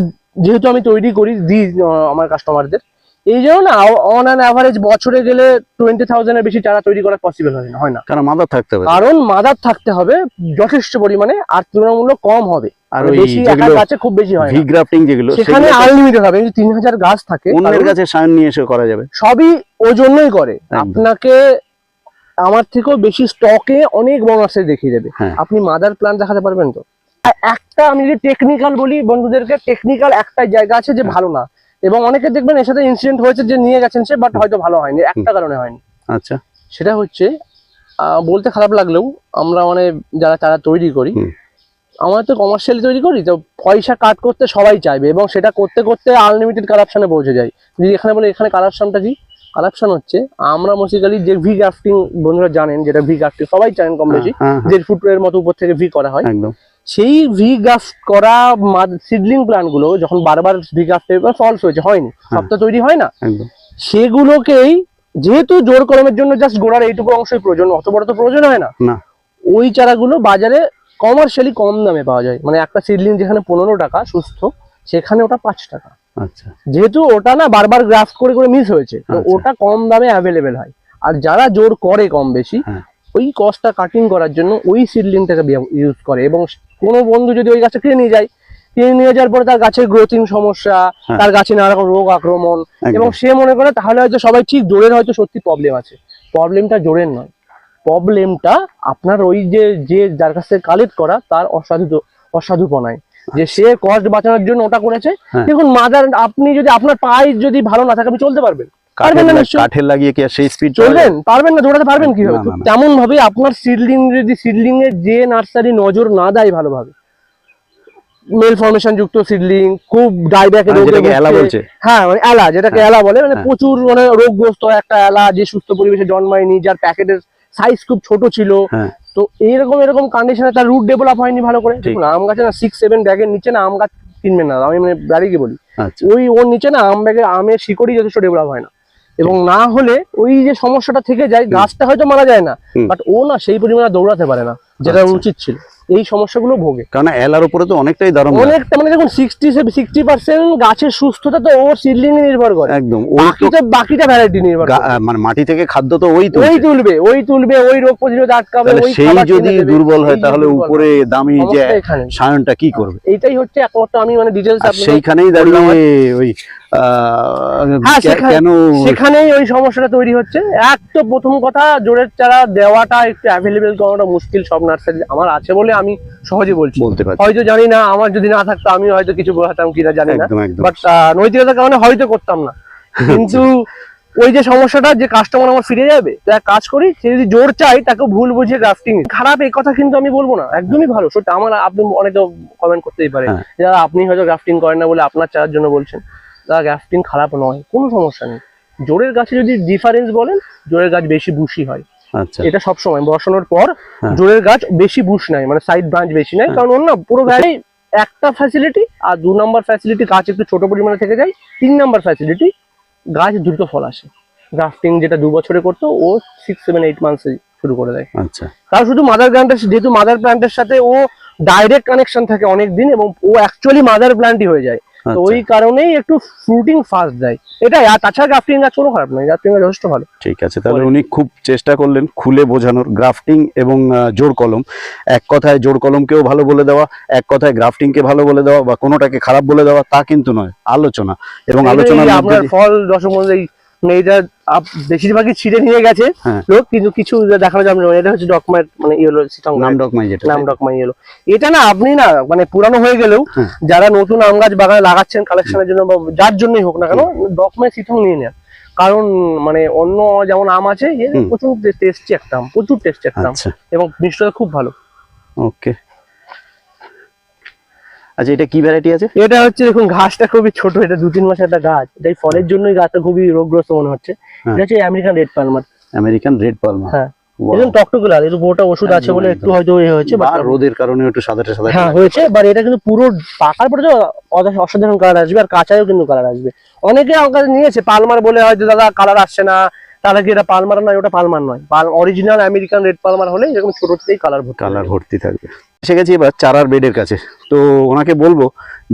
যেহেতু আমি তৈরি করি দিই আমার কাস্টমারদের এই জন্য না অন অ্যান অ্যাভারেজ বছরে গেলে টোয়েন্টি থাউজেন্ডের বেশি চারা তৈরি করা পসিবল হয় না হয় না। কারণ মাদার থাকতে হবে। কারণ মাদার থাকতে হবে যথেষ্ট পরিমাণে আর তুলনামূলক কম হবে। আর বেশি গাছে খুব বেশি হয় ভি গ্রাফটিং যেগুলো সেখানে আনলিমিটেড হবে তিন হাজার গাছ থাকে অন্যের সায়ন নিয়ে এসে করা যাবে। সবই ওই জন্যই করে। আপনাকে আমার থেকেও বেশি স্টকে অনেক বোনাসে দেখিয়ে দেবে। হ্যাঁ। আপনি মাদার প্ল্যান দেখাতে পারবেন তো? একটা আমি যদি টেকনিক্যাল বলি বন্ধুদেরকে টেকনিক্যাল একটা জায়গা আছে যে ভালো না। এবং অনেকে দেখবেন এর সাথে ইনসিডেন্ট হয়েছে যে নিয়ে গেছেন সে বাট হয়তো ভালো হয়নি একটা কারণে হয়নি। আচ্ছা। সেটা হচ্ছে আহ, বলতে খারাপ লাগলেও আমরা মানে যারা তারা তৈরি করি। আমরা তো কমার্শিয়ালি তৈরি করি তো পয়সা কাট করতে সবাই চাইবে এবং সেটা করতে করতে আনলিমিটেড কারাপশনে পৌঁছে যায়। যদি এখানে বলে এখানে কারাপশনটা কি? কারাপশন হচ্ছে আমরা মসিকালি যে ভি গ্রাফটিং বন্ধুরা জানেন যেটা ভি গ্রাফটিং সবাই জানেন কম বেশি হ্যাঁ হ্যাঁ, যে ফুটওয়ের মতো উপর থেকে ভি করা হয়। একদম। সেই ভি গ্রাফট করা সিডলিং প্ল্যানগুলো যখন বারবার ভি গ্রাফটে ফলস হয়েছে হয়নি হ্যাঁ। সব তো তৈরি হয় না? সেগুলোকেই যেহেতু জোর কলমের জন্য জাস্ট গোড়ার এইটুকু অংশই প্রয়োজন অত বড় তো প্রয়োজন হয় না। না। ওই চারাগুলো বাজারে কমার্শিয়ালি কম দামে পাওয়া যায়। মানে একটা সিডলিং যেখানে পনেরো টাকা সুস্থ সেখানে ওটা পাঁচ টাকা। আচ্ছা। যেহেতু ওটা না বারবার গ্রাফট করে করে মিস হয়েছে তো আচ্ছা। ওটা কম দামে অ্যাভেলেবেল হয়। আর যারা জোর করে কম বেশি হ্যাঁ। ওই কস্টটা কাটিং করার জন্য ওই সিডলিংটাকে ইউজ করে। এবং কোনো বন্ধু যদি ওই গাছটা কিনে নিয়ে যায় কিনে নিয়ে যাওয়ার পরে তার গাছের গ্রোথিং সমস্যা হ্যাঁ। তার গাছে নানা রকম রোগ আক্রমণ এবং সে মনে করে তাহলে হয়তো সবাই ঠিক জোরের হয়তো সত্যি প্রবলেম আছে। প্রবলেমটা জোরের নয়। প্রবলেমটা আপনার ওই যে যে যার কাছ কালেক্ট করা তার অসাধু অসাধুপনায়। যে সে কস্ট বাঁচানোর জন্য ওটা করেছে হ্যাঁ। দেখুন মাদার আপনি যদি আপনার পায়ে যদি ভালো না থাকে আপনি চলতে পারবেন পারবেন না কাঠের নিশ্চয়ই। কাঠের লাগিয়ে কি আর সেই স্পিড চলবেন পারবেন না দৌড়াতে পারবেন কীভাবে। তেমন ভাবে আপনার সিডলিং যদি সিডলিং এর যে নার্সারি নজর না দেয় ভালোভাবে মেল ফর্মেশন যুক্ত সিডলিং খুব ডাইব্যাক এলা বলছে হ্যাঁ মানে এলা যেটাকে হ্যাঁ। এলা বলে মানে হ্যাঁ। প্রচুর মানে রোগগ্রস্ত একটা এলা যে সুস্থ পরিবেশে জন্মায়নি যার প্যাকেটের সাইজ খুব ছোট ছিল তো এইরকম এরকম কন্ডিশনে তার রুট ডেভেলপ হয়নি ভালো করে। দেখুন আম গাছে না সিক্স সেভেন ব্যাগের নিচে না আম গাছ কিনবেন না। আমি মানে বাড়িকে বলি? আচ্ছা। ওই ওর নিচে না আম ব্যাগে আমের শিকড়ই যথেষ্ট ডেভেলপ হয় না। এবং না হলে ওই যে সমস্যাটা থেকে যায় গাছটা হয়তো মারা যায় না। বাট ও না সেই পরিমাণে দৌড়াতে পারে না যেটা আচ্ছা। উচিত ছিল। এই সমস্যাগুলো ভোগে। কারণ এলার উপরে তো অনেকটাই দারুণ অনেকটা মানে দেখুন সিক্সটি সিক্সটি পার্সেন্ট গাছের সুস্থতা তো ওর সিডলিং নির্ভর করে। একদম ওই বাকিটা বাকিটা ভ্যারাইটি নির্ভর মানে মাটি থেকে খাদ্য তো ওই তো ওই তুলবে ওই তুলবে ওই রোগ প্রতিরোধ আটকাবে ওই সেই যদি দুর্বল হয় তাহলে উপরে দামি যে সায়নটা কি করবে? এইটাই হচ্ছে একমাত্র আমি মানে ডিটেলস সেইখানেই দাঁড়িয়ে ওই হ্যাঁ, কেন সেখানেই ওই সমস্যাটা তৈরি হচ্ছে। এক তো প্রথম কথা জোরের চারা দেওয়াটা একটু অ্যাভেলেবেল করাটা মুশকিল সব নার্সারি আমার আছে বলে আমি সহজে বলছি। বলতে পারছি। হয়তো জানি না আমার যদি না থাকতো আমি হয়তো কিছু বোঝাতাম কিনা জানি না। বাট নৈতিকতার কারণে হয়তো করতাম না। কিন্তু ওই যে সমস্যাটা যে কাস্টমার আমার ফিরে যাবে তো কাজ করি সে যদি জোর চাই তাকে ভুল বুঝিয়ে গ্রাফটিং খারাপ এই কথা কিন্তু আমি বলব না একদমই ভালো। সত্যি আমার আপনি অনেকে কমেন্ট করতেই পারে হ্যাঁ। যে দাদা আপনি হয়তো গ্রাফটিং করেন না বলে আপনার চার জন্য বলছেন। তারা গ্রাফটিং খারাপ নয় কোনো সমস্যা নেই। জোরের গাছে যদি ডিফারেন্স বলেন জোরের গাছ বেশি বুশি হয়। আচ্ছা এটা সব সময় বসানোর পর হ্যাঁ। জোরের গাছ বেশি বুশ নাই মানে সাইড ব্রাঞ্চ বেশি নাই হ্যাঁ। কারণ ওর না পুরো গাড়ি একটা ফ্যাসিলিটি আর দু নম্বর ফ্যাসিলিটি গাছ একটু ছোট পরিমাণে থেকে যায় তিন নম্বর ফ্যাসিলিটি গাছ দ্রুত ফল আসে। গ্রাফটিং যেটা দু বছরে করতো ও সিক্স সেভেন এইট মান্থসে শুরু করে দেয়। আচ্ছা। তার শুধু মাদার প্ল্যান্টের যেহেতু মাদার প্ল্যান্টের সাথে ও ডাইরেক্ট কানেকশন থাকে অনেক দিন এবং ও অ্যাকচুয়ালি মাদার প্ল্যান্টই হয়ে যায়। তো আচ্ছা। ওই কারণেই একটু ফ্রুটিং ফাস্ট দেয় এটাই আর তাছাড়া গ্রাফটিং গাছ কোনো খারাপ নয় গ্রাফটিং গাছ যথেষ্ট ভালো। ঠিক আছে তাহলে উনি খুব চেষ্টা করলেন খুলে বোঝানোর। গ্রাফটিং এবং জোর কলম। এক কথায় জোর কলমকেও ভালো বলে দেওয়া এক কথায় গ্রাফটিংকে ভালো বলে দেওয়া বা কোনোটাকে খারাপ বলে দেওয়া তা কিন্তু নয় আলোচনা। এবং আলোচনা আপনার ফল মানে এটা আপ- বেশিরভাগই ছিঁড়ে নিয়ে গেছে হ্যাঁ। লোক কিন্তু কিছু দেখানো যাবে না। এটা হচ্ছে ডকমাইট মানে ইয়েলো সিটং নাম ডকমাই যেটা। নাম ডকমাই ইয়েলো। এটা না আপনি না মানে পুরানো হয়ে গেলেও হ্যাঁ। যারা নতুন আম গাছ বাগানে লাগাচ্ছেন কালেকশনের জন্য বা যার জন্যই হোক না কেন ডকমাই সিটং নিয়ে নেন। কারণ মানে অন্য যেমন আম আছে প্রচুর টেস্টি একটা আম প্রচুর টেস্টি একটা আম। আচ্ছা। এবং মিষ্টতা খুব ভালো। ওকে। আচ্ছা এটা কি ভ্যারাইটি আছে? এটা হচ্ছে দেখুন ঘাসটা খুবই ছোট এটা দু তিন মাসের একটা গাছ। এটাই ফলের জন্যই গাছটা খুবই রোগগ্রস্ত মনে হচ্ছে। হ্যাঁ। এটা হচ্ছে American red Palmer American red Palmer হ্যাঁ। এরকম টকটকে লাল এর উপরটা ওষুধ আছে বলে একটু হয়তো এ হয়েছে বাট রোদের কারণে একটু সাদাটে সাদা হ্যাঁ হয়েছে বাট এটা কিন্তু পুরো পাকার পরে তো অসাধারণ কালার আসবে আর কাঁচায়ও কিন্তু কালার আসবে। অনেকে আমার কাছে নিয়েছে পালমার বলে হয়তো দাদা কালার আসছে না। তাহলে কি এটা পালমার নয় ওটা পালমার নয়। অরিজিনাল আমেরিকান রেড পালমার হলে এরকম ছোট থেকেই কালার ভর্তি। কালার ভর্তি থাকবে। এসে গেছি এবার চারার বেডের কাছে। তো ওনাকে বলব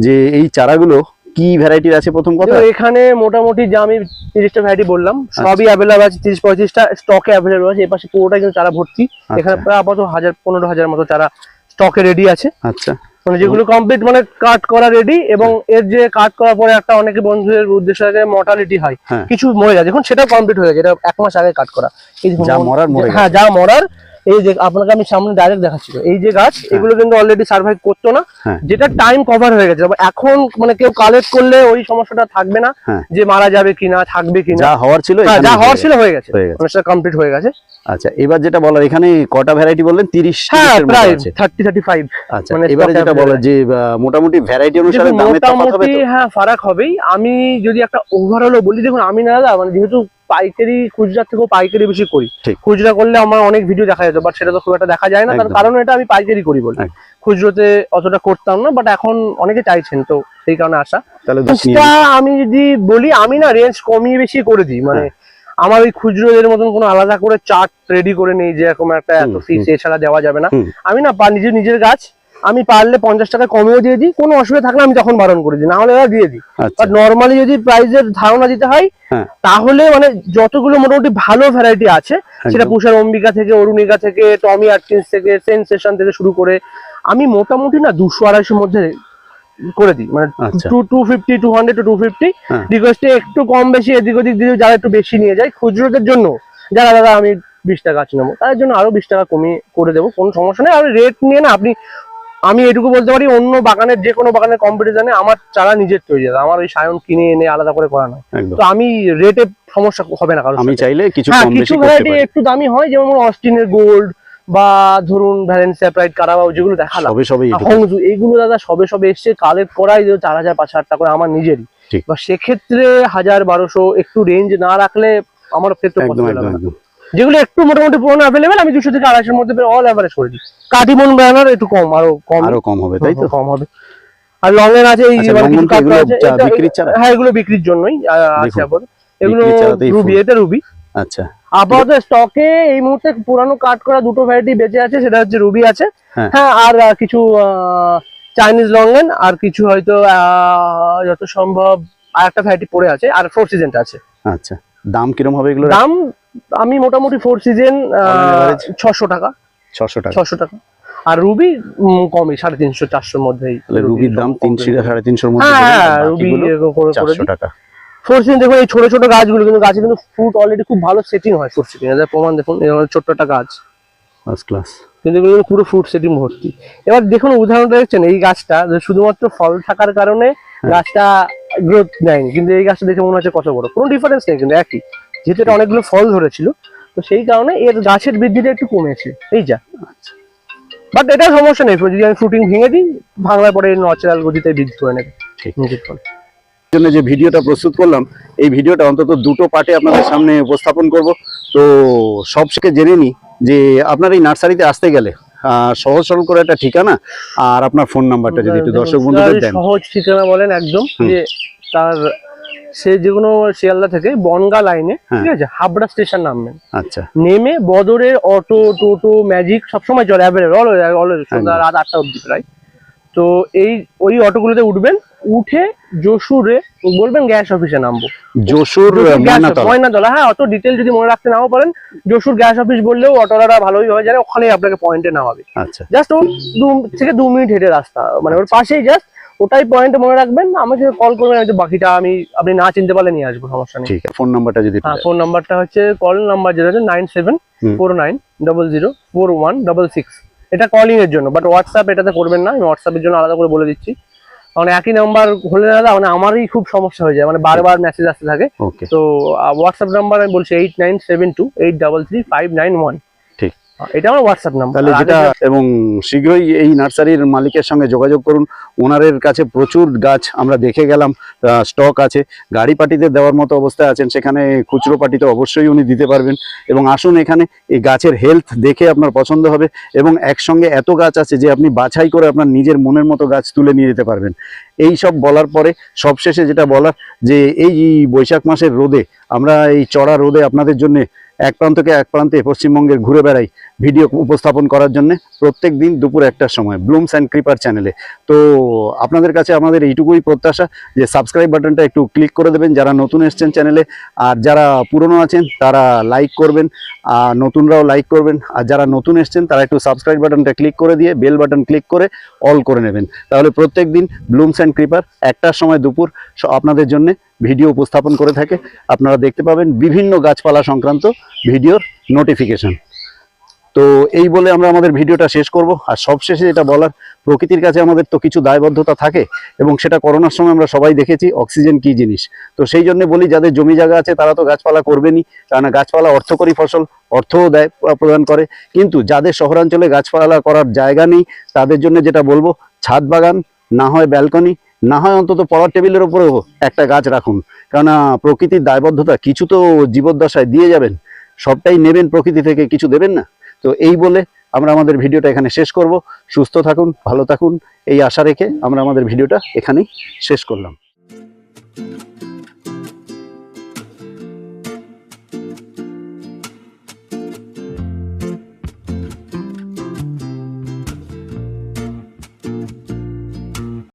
যে এই চারাগুলো কি ভ্যারাইটির আছে প্রথম কথা? এখানে মোটামুটি যা আমি তিরিশটা ভ্যারাইটি বললাম সবই অ্যাভেলেবল আছে তিরিশ পঁয়ত্রিশটা স্টকে অ্যাভেলেবল আছে। এপাশে পুরোটা কিন্তু চারা ভর্তি। এখানে আচ্ছা। প্রায় আপাতত হাজার পনেরো হাজার মতো চারা স্টকে রেডি আছে। আচ্ছা। মানে যেগুলো কমপ্লিট মানে কাট করা রেডি এবং এর যে কাট করার পরে একটা অনেকে বন্ধুদের উদ্দেশ্যে আছে মর্টালিটি হয় হ্যাঁ। কিছু মরে যায়। দেখুন সেটাও কমপ্লিট হয়ে গেছে এটা এক মাস আগে কাট করা। যা মরার মরে হ্যাঁ যা মরার এই যে আপনাকে আমি সামনে ডাইরেক্ট দেখাচ্ছি। এই যে গাছ এগুলো কিন্তু অলরেডি সার্ভাইভ করতো না। হ্যাঁ। যেটা টাইম কভার হয়ে গেছে। এখন মানে কেউ কালেক্ট করলে ওই সমস্যাটা থাকবে না হ্যাঁ। যে মারা যাবে কিনা থাকবে কিনা। যা হওয়ার ছিল হ্যাঁ, যা হয়ে হওয়ার। ছিল হয়ে গেছে। হয়ে সেটা কমপ্লিট হয়ে গেছে। আচ্ছা এবার যেটা বলার এখানে কটা ভ্যারাইটি বললেন? তিরিশ হ্যাঁ প্রায় আছে। থার্টি থার্টি ফাইভ আচ্ছা মানে এবারে যেটা যে মোটামুটি ভ্যারাইটি অনুসারে দেখুন, তফাৎ হবে তো? হ্যাঁ ফারাক হবেই। আমি যদি একটা ওভারঅল বলি দেখুন আমি না মানে যেহেতু পাইকারি খুচরা থেকেও পাইকারি বেশি করি। খুচরা করলে আমার অনেক ভিডিও দেখা যেত বাট সেটা তো খুব একটা দেখা যায় না। তার কারণ এটা আমি পাইকারি করি বলি। খুচরোতে অতটা করতাম না বাট এখন অনেকে চাইছেন তো সেই কারণে আসা তাহলে আমি যদি বলি আমি না রেঞ্জ কমিয়ে বেশি করে দিই। মানে আমার ওই খুচরোদের মতন কোনো আলাদা করে চার্ট রেডি করে নেই যে এরকম একটা এত ফিস এছাড়া দেওয়া যাবে না। আমি না নিজের নিজের গাছ আমি পারলে পঞ্চাশ টাকা কমেও দিয়ে দিই কোনো অসুবিধা থাকলে আমি তখন বারণ করে দিই না হলে দিয়ে দিই আচ্ছা বাট নর্মালি যদি প্রাইজের ধারণা দিতে হয় হ্যাঁ। তাহলে মানে যতগুলো মোটামুটি ভালো ভ্যারাইটি আছে সেটা পুষার অম্বিকা থেকে অরুণিকা থেকে টমি আটকিন্স থেকে সেন্সেশন থেকে শুরু করে আমি মোটামুটি না দুশো আড়াইশোর মধ্যে করে দিই মানে আচ্ছা। Two two fifty two hundred two two fifty. রিকোয়েস্টে একটু কম বেশি এদিক ওদিক দিয়ে যারা একটু বেশি নিয়ে যায় খুচরোদের জন্য যারা দাদা আমি বিশটা গাছ নেব তার জন্য আরও বিশ টাকা কমিয়ে করে দেবো কোনো সমস্যা নেই আর রেট নিয়ে না আপনি আমি এটুকু বলতে পারি অন্য বাগানের যে কোনো বাগানের কম্পিটিশনে আমার চারা নিজের তৈরি আছে আমার ওই সায়ন কিনে এনে আলাদা করে করা নয় তো আমি রেটে সমস্যা হবে না কারণ আমি চাইলে কিছু হ্যাঁ কম বেশি করতে একটু দামি হয় যেমন অস্টিনের গোল্ড বা ধরুন ভ্যালেন্সিয়া প্রাইড কারাবাও যেগুলো দেখালাম সবে সবে এইগুলো দাদা সবে সবে এসছে কালেক্ট করাই যে চার হাজার পাঁচ হাজার টাকা করে আমার নিজেরই। বা সেক্ষেত্রে হাজার বারোশো একটু রেঞ্জ না রাখলে আমার ক্ষেত্রে একদম। যেগুলো একটু মোটামুটি পুরোনো অ্যাভেলেবেল আমি দুশো থেকে আড়াইশোর মধ্যে অল অ্যাভারেজ করে দিই কাটিমন ব্যানার একটু কম আরও কম। আরও কম হবে তাই তো? কম হবে। আর লংয়ের আছে এই আচ্ছা? হ্যাঁ এগুলো বিক্রির জন্যই আছে আপাতত এগুলো রুবি এটা রুবি আচ্ছা। আপাতত স্টকে এই মুহূর্তে পুরানো কাট করা দুটো ভ্যারাইটি বেঁচে আছে সেটা হচ্ছে রুবি আছে। হ্যাঁ। হ্যাঁ আর কিছু চাইনিজ লঙ্গেন আর কিছু হয়তো আহ, যত সম্ভব আর একটা ভ্যারাইটি পড়ে আছে আর ফোর সিজনটা আছে। আচ্ছা। দাম কিরম হবে এগুলো দাম আমি মোটামুটি ফোর সিজন? ছশো টাকা। ছশো টাকা। ছশো টাকা। আর রুবি কমই সাড়ে তিনশো চারশোর মধ্যেই রুবির দাম তিনশো সাড়ে তিনশোর মধ্যে হ্যাঁ হ্যাঁ রুবি চারশো টাকা। ফোর সিজন দেখুন এই ছোট ছোট গাছগুলো কিন্তু গাছে কিন্তু ফ্রুট অলরেডি খুব ভালো সেটিং হয় ফোর সিজন এদের প্রমাণ দেখুন ছোট্ট একটা গাছ। ফার্স্ট ক্লাস কিন্তু এগুলো পুরো ফ্রুট সেটিং ভর্তি। এবার দেখুন উদাহরণটা দেখছেন এই গাছটা যে শুধুমাত্র ফল থাকার কারণে গাছটা গ্রোথ নেয়নি। কিন্তু এই গাছটা দেখে মনে হচ্ছে কত বড়। কোনো ডিফারেন্স নেই কিন্তু একই। যেহেতু এটা অনেকগুলো ফল ধরেছিল তো সেই কারণে এর গাছের বৃদ্ধিটা একটু কমেছে। এই যা। আচ্ছা। বাট এটা সমস্যা নেই যদি আমি ফ্রুটিং ভেঙে দিই ভাঙার পরে ন্যাচারাল গতিতে বৃদ্ধি করে নেবে নিজের ফল। জন্য যে ভিডিওটা প্রস্তুত করলাম এই ভিডিওটা অন্তত দুটো পার্টে আপনাদের সামনে উপস্থাপন করব। তো সব থেকে জেনে নিই যে আপনার এই নার্সারিতে আসতে গেলে সহজ সরল করে একটা ঠিকানা আর আপনার ফোন নাম্বারটা যদি একটু দর্শক বন্ধুদের দেন। সহজ ঠিকানা বলেন একদম যে তার সে যে কোনো শিয়ালদা থেকে বনগা লাইনে হ্যাঁ। ঠিক আছে হাবড়া স্টেশন নামবেন। আচ্ছা। নেমে বদরের অটো টোটো ম্যাজিক সবসময় চলে অ্যাভেলেবল অলওয়েজ অলওয়েজ সন্ধ্যা রাত আটটা অবধি প্রায়। তো এই ওই অটোগুলোতে উঠবেন উঠে যশোরে বলবেন গ্যাস অফিসে নামবো। যশোর ময়নাতলা। হ্যাঁ অত ডিটেল যদি মনে রাখতে নাও পারেন যশোর গ্যাস অফিস বললেও অটোলারা ভালোই হয়ে যায় ওখানেই আপনাকে পয়েন্টে নামাবে। আচ্ছা। জাস্ট ওর দু থেকে দু মিনিট হেঁটে রাস্তা মানে ওর পাশেই জাস্ট ওটাই পয়েন্টে মনে রাখবেন আমাকে কল করবেন আমি বাকিটা আমি আপনি না চিনতে পারলে নিয়ে আসব সমস্যা নেই। ঠিক আছে। ফোন নাম্বারটা যদি হ্যাঁ ফোন নাম্বারটা হচ্ছে কল নাম্বার যেটা হচ্ছে nine seven four nine double zero four one double six এটা কলিং এর জন্য বাট হোয়াটসঅ্যাপ এটাতে করবেন না আমি হোয়াটসঅ্যাপের জন্য আলাদা করে বলে দিচ্ছি। মানে একই নাম্বার হলে দাদা মানে আমারই খুব সমস্যা হয়ে যায় মানে বারবার মেসেজ আসতে থাকে। তো হোয়াটসঅ্যাপ নাম্বার আমি বলছি eight nine seven two eight double three five nine one. এটা আমার হোয়াটসঅ্যাপ নাম্বার তাহলে যেটা এবং শীঘ্রই এই নার্সারির মালিকের সঙ্গে যোগাযোগ করুন। ওনারের কাছে প্রচুর গাছ আমরা দেখে গেলাম স্টক আছে। গাড়ি পাটিতে দেওয়ার মতো অবস্থায় আছেন। সেখানে খুচরো পাটিতে অবশ্যই উনি দিতে পারবেন। এবং আসুন এখানে এই গাছের হেলথ দেখে আপনার পছন্দ হবে এবং একসঙ্গে এত গাছ আছে যে আপনি বাছাই করে আপনার নিজের মনের মতো গাছ তুলে নিয়ে যেতে পারবেন। এই সব বলার পরে সবশেষে যেটা বলার যে এই বৈশাখ মাসের রোদে আমরা এই চড়া রোদে আপনাদের জন্য এক প্রান্ত থেকে এক প্রান্তে পশ্চিমবঙ্গের ঘুরে বেড়াই ভিডিও উপস্থাপন করার জন্য প্রত্যেক দিন দুপুর একটার সময় ব্লুমস অ্যান্ড ক্রিপার চ্যানেলে তো আপনাদের কাছে আমাদের এইটুকুই প্রত্যাশা যে সাবস্ক্রাইব বাটনটা একটু ক্লিক করে দেবেন যারা নতুন এসছেন চ্যানেলে আর যারা পুরনো আছেন তারা লাইক করবেন, আর নতুনরাও লাইক করবেন, আর যারা নতুন এসছেন তারা একটু সাবস্ক্রাইব বাটনটা ক্লিক করে দিয়ে বেল বাটন ক্লিক করে অল করে নেবেন। তাহলে প্রত্যেক দিন ব্লুমস অ্যান্ড ক্রিপার একটার সময় দুপুর আপনাদের জন্য ভিডিও উপস্থাপন করে থাকে। আপনারা দেখতে পাবেন বিভিন্ন গাছপালা সংক্রান্ত ভিডিওর নোটিফিকেশন তো এই বলে আমরা আমাদের ভিডিওটা শেষ করব। আর সবশেষে যেটা বলার, প্রকৃতির কাছে আমাদের তো কিছু দায়বদ্ধতা থাকে এবং সেটা করোনার সময় আমরা সবাই দেখেছি অক্সিজেন কি জিনিস? তো সেই জন্য বলি, যাদের জমি জায়গা আছে তারা তো গাছপালা করবেনই। কারণ গাছপালা অর্থকরী ফসল, অর্থও দেয় প্রদান করে। কিন্তু যাদের শহরাঞ্চলে গাছপালা করার জায়গা নেই, তাদের জন্য যেটা বলব, ছাদ বাগান, না হয় ব্যালকনি না হয় অন্তত পড়ার টেবিলের উপরেও একটা গাছ রাখুন। কেননা প্রকৃতির দায়বদ্ধতা কিছু তো জীবদ্দশায় দিয়ে যাবেন। সবটাই নেবেন প্রকৃতি থেকে, কিছু দেবেন না। তো এই বলে আমরা আমাদের ভিডিওটা এখানে শেষ করব। সুস্থ থাকুন, ভালো থাকুন, এই আশা রেখে আমরা আমাদের ভিডিওটা এখানেই শেষ করলাম।